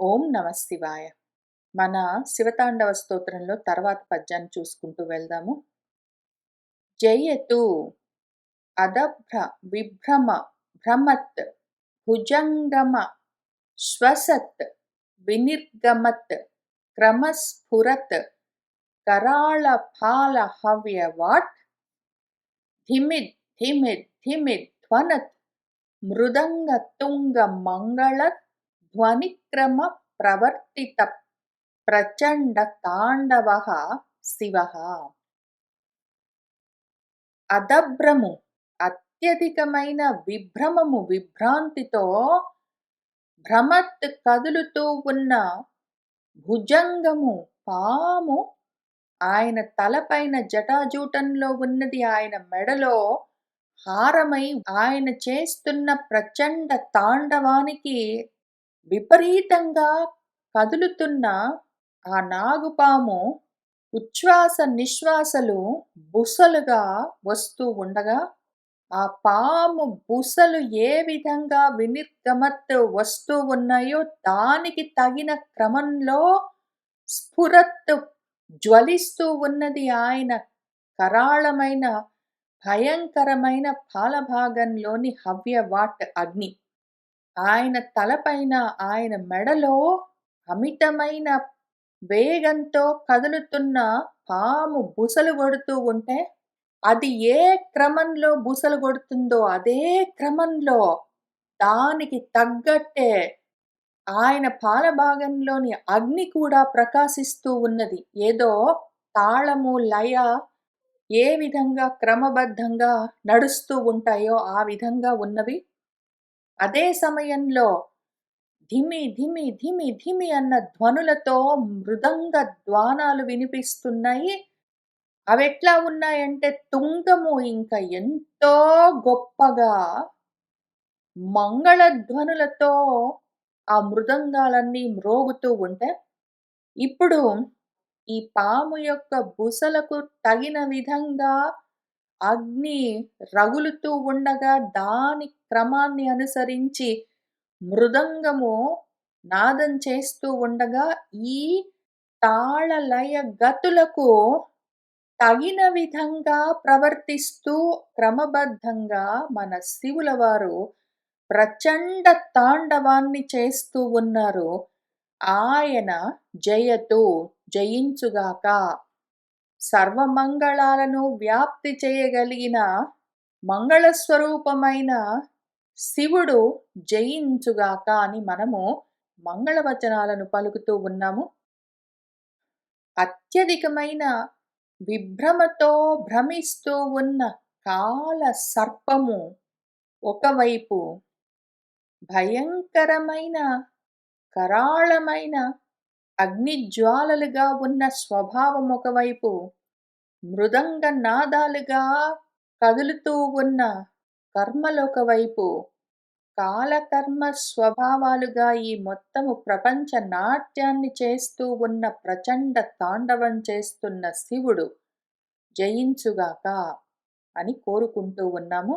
ఓం నమ శివాయ. మన శివతాండవ స్తోత్రంలో తర్వాత పద్యాన్ని చూసుకుంటూ వెళ్దాము. జయతు అదభ్ర విభ్రమ భ్రమత్ భుజంగమ శ్వసత్ వినిర్గమత్ క్రమస్ఫురత్ కరాళ ఫాల హవ్యవాట్ ధిమిద్ ధిమిద్ ధిమిద్ ధ్వనత్ మృదంగ తుంగ మంగళత్ ధ్వనిక్రమ ప్రవర్తిత ప్రచండ తాండవ శివ అదభ్రము అత్యధికమైన విభ్రమము విభ్రాంతితో భ్రమత్ కదులుతూ ఉన్న భుజంగము పాము ఆయన తలపైన జటాజూటంలో ఉన్నది ఆయన మెడలో హారమై ఆయన చేస్తున్న ప్రచండ తాండవానికి విపరీతంగా కదులుతున్న ఆ నాగుపాము ఉచ్ఛ్వాస నిశ్వాసలు బుసలుగా వస్తూ ఉండగా ఆ పాము బుసలు ఏ విధంగా వినిర్గమత్ వస్తూ ఉన్నాయో దానికి తగిన క్రమంలో స్ఫురత్ జ్వలిస్తూ ఉన్నది ఆయన కరాళమైన భయంకరమైన పాలభాగంలోని హవ్యవాట్ అగ్ని. ఆయన తలపైన ఆయన మెడలో అమితమైన వేగంతో కదులుతున్న పాము బుసలు కొడుతూ ఉంటే అది ఏ క్రమంలో బుసలు కొడుతుందో అదే క్రమంలో దానికి తగ్గట్టే ఆయన పాలభాగంలోని అగ్ని కూడా ప్రకాశిస్తూ ఉన్నది. ఏదో తాళము లయ ఏ విధంగా క్రమబద్ధంగా నడుస్తూ ఉంటాయో ఆ విధంగా ఉన్నవి. అదే సమయంలో ధిమి ధిమి ధిమి ధిమి అన్న ధ్వనులతో మృదంగ ద్వానాలు వినిపిస్తున్నాయి. అవెట్లా ఉన్నాయంటే తుంగము ఇంకా ఎంతో గొప్పగా మంగళ ధ్వనులతో ఆ మృదంగాలన్నీ మ్రోగుతూ ఉంటే ఇప్పుడు ఈ పాము యొక్క బుసలకు తగిన విధంగా అగ్ని రగులుతూ ఉండగా దాని క్రమాన్ని అనుసరించి మృదంగము నాదం చేస్తూ ఉండగా ఈ తాళలయ గతులకు తగిన విధంగా ప్రవర్తిస్తూ క్రమబద్ధంగా మన శివుల వారు ప్రచండ తాండవాన్ని చేస్తూ ఉన్నారు. ఆయన జయతు జయించుగాక. సర్వమంగళాలను వ్యాప్తి చేయగలిగిన మంగళస్వరూపమైన శివుడు జయించుగాక అని మనము మంగళవచనాలను పలుకుతూ ఉన్నాము. అత్యధికమైన విభ్రమతో భ్రమిస్తూ ఉన్న కాల సర్పము ఒకవైపు భయంకరమైన కరాళమైన అగ్నిజ్వాలలుగా ఉన్న స్వభావం ఒకవైపు మృదంగ నాదాలుగా కదులుతూ ఉన్న కర్మలొకవైపు కాలకర్మ స్వభావాలుగా ఈ మొత్తము ప్రపంచ నాట్యాన్ని చేస్తూ ఉన్న ప్రచండ తాండవం చేస్తున్న శివుడు జయించుగాక అని కోరుకుంటూ ఉన్నాము.